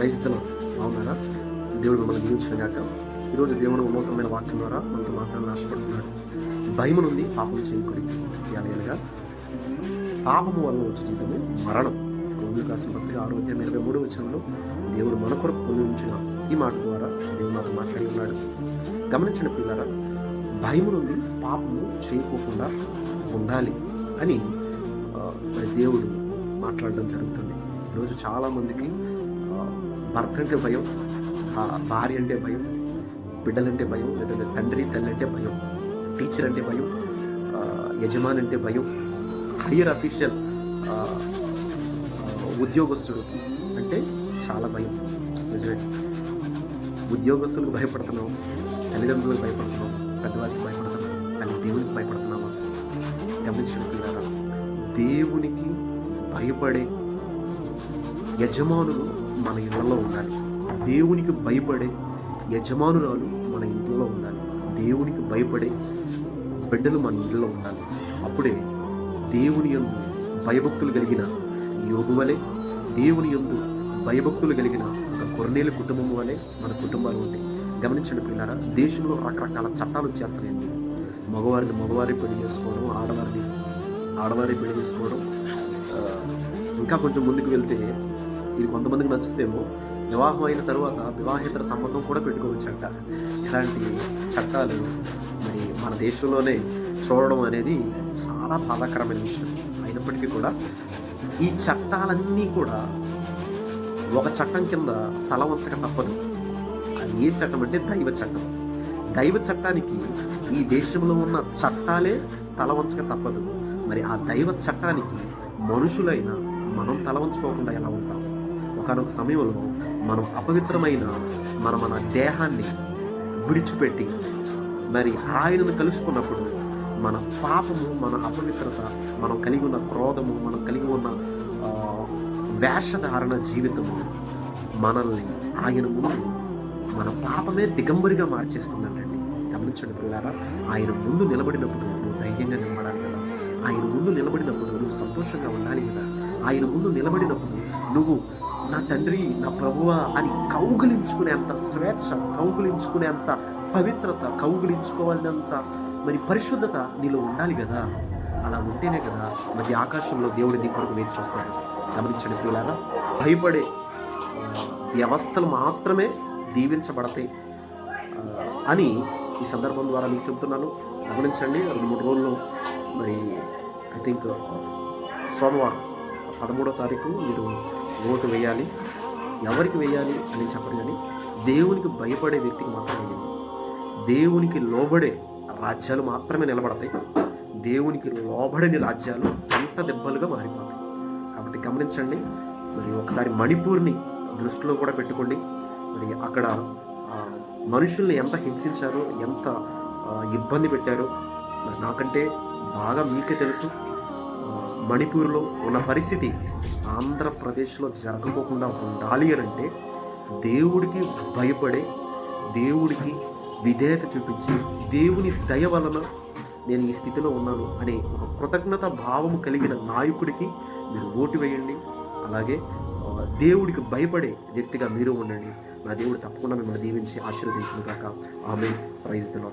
రైతులు అవునారా దేవుడు మిమ్మల్ని దీవించిన గాక ఈరోజు దేవుడు ఉన్నతమైన వాక్యం ద్వారా మనతో మాట్లాడాలని ఆశపడుతున్నాడు భయము నుండి పాపం చేయకుడి ఎలాగనగా పాపము వల్ల వచ్చే జీవితము మరణం. రోగులు కాసిన పత్రిక ఆరోగ్యం ఇరవై మూడు వచనంలో దేవుడు మన కొరకు పొంది ఉంచిన ఈ మాట ద్వారా దేవుడు నాతో మాట్లాడుతున్నాడు. గమనించిన పిల్లరా భయము నుండి పాపము చేయకోకుండా ఉండాలి అని మరి దేవుడు మాట్లాడడం జరుగుతుంది. ఈరోజు చాలామందికి భర్త అంటే భయం భార్య అంటే భయం బిడ్డలంటే భయం లేదంటే తండ్రి తల్లి అంటే భయం టీచర్ అంటే భయం యజమాని అంటే భయం హయ్యర్ అఫీషియల్ ఉద్యోగస్తుడు అంటే చాలా భయం. నిజమే. ఉద్యోగస్తులకు భయపడుతున్నాం తల్లిదండ్రులకు భయపడుతున్నాం పెద్దవారికి భయపడుతున్నాం కానీ దేవునికి భయపడుతున్నామా? గమనించడం దేవునికి భయపడే యజమానులు మన ఇళ్ళలో ఉండాలి. దేవునికి భయపడే యజమానురాలు మన ఇంట్లో ఉండాలి. దేవునికి భయపడే బిడ్డలు మన ఇంట్లో ఉండాలి. అప్పుడే దేవుని యందు భయభక్తులు కలిగిన యోగు వలె దేవుని యందు భయభక్తులు కలిగిన ఒక కొరనేలు కుటుంబం వలె మన కుటుంబాలు ఉంటాయి గమనించండి పిల్లారా దేశంలో రకరకాల చట్టాలు వచ్చేస్తున్నాయండి మగవారిని మగవారి పెళ్ళి చేసుకోవడం ఆడవారిని ఆడవారి పెళ్ళి చేసుకోవడం ఇంకా కొంచెం ముందుకు వెళ్తే ఇది కొంతమందికి నచ్చుతుందేమో. వివాహం అయిన తర్వాత వివాహేతర సంబంధం కూడా పెట్టుకోవచ్చంట. ఇలాంటి చట్టాలు? మరి మన దేశంలోనే చూడడం అనేది చాలా బాధాకరమైన విషయం. అయినప్పటికీ కూడా ఈ చట్టాలన్నీ కూడా ఒక చట్టం కింద తల వంచక తప్పదు. అది ఏ చట్టం అంటే దైవ చట్టం. దైవ చట్టానికి ఈ దేశంలో ఉన్న చట్టాలే తల వంచక తప్పదు. మరి ఆ దైవ చట్టానికి మనుషులైన మనం తల వంచుకోకుండా ఎలా ఉంటాం? కనుక సమయంలో మనం అపవిత్రమైన మన మన దేహాన్ని విడిచిపెట్టి మరి ఆయనను కలుసుకున్నప్పుడు మన పాపము మన అపవిత్రత మనం కలిగి ఉన్న క్రోధము మనం కలిగి ఉన్న వేషధారణ జీవితము మనల్ని ఆయన ముందు మన పాపమే దిగంబరిగా మార్చేస్తుందండి. గమనించండి పిల్లారా ఆయన ముందు నిలబడినప్పుడు నువ్వు ధైర్యంగా నిలబడాలి కదా. ఆయన ముందు నిలబడినప్పుడు నువ్వు సంతోషంగా ఉండాలి కదా. ఆయన ముందు నిలబడినప్పుడు నువ్వు నా తండ్రి నా ప్రభువా అని కౌగులించుకునేంత స్వేచ్ఛ కౌగులించుకునేంత పవిత్రత కౌగులించుకోవాలంత మరి పరిశుద్ధత నీలో ఉండాలి కదా? అలా ఉంటేనే కదా మరి ఆకాశంలో దేవుడు నీ కొరకు వేచి చూస్తాడు. గమనించండి పిల్లారా భయపడే వ్యవస్థలు మాత్రమే దీవించబడతాయి. అని ఈ సందర్భం ద్వారా మీకు చెప్తున్నాను గమనించండి రెండు మూడు రోజుల్లో మరి ఐ థింక్ సోమవారం పదమూడో తారీఖు మీరు ఓటు వేయాలి ఎవరికి వేయాలి అని చెప్పరు కానీ దేవునికి భయపడే వ్యక్తికి మాత్రమే వేయాలి. దేవునికి లోబడే రాజ్యాలు మాత్రమే నిలబడతాయి. దేవునికి లోబడని రాజ్యాలు పంట దెబ్బలుగా మారిపోతాయి. కాబట్టి గమనించండి మరి ఒకసారి మణిపూర్ని దృష్టిలో కూడా పెట్టుకోండి. మరి అక్కడ మనుషుల్ని ఎంత హింసించారో ఎంత ఇబ్బంది పెట్టారో మరి నాకంటే బాగా మీకే తెలుసు. మణిపూర్లో ఉన్న పరిస్థితి ఆంధ్రప్రదేశ్లో జరగకోకుండా ఉండాలి అని అంటే దేవుడికి భయపడే దేవుడికి విధేయత చూపించి దేవుని దయ వలన నేను ఈ స్థితిలో ఉన్నాను అనే ఒక కృతజ్ఞత భావము కలిగిన నాయకుడికి మీరు ఓటు వేయండి. అలాగే దేవుడికి భయపడే వ్యక్తిగా మీరు ఉండండి. నా దేవుడు తప్పకుండా మిమ్మల్ని దీవించి ఆశీర్వదించును కాక ఆమె ప్రైజ్ దినం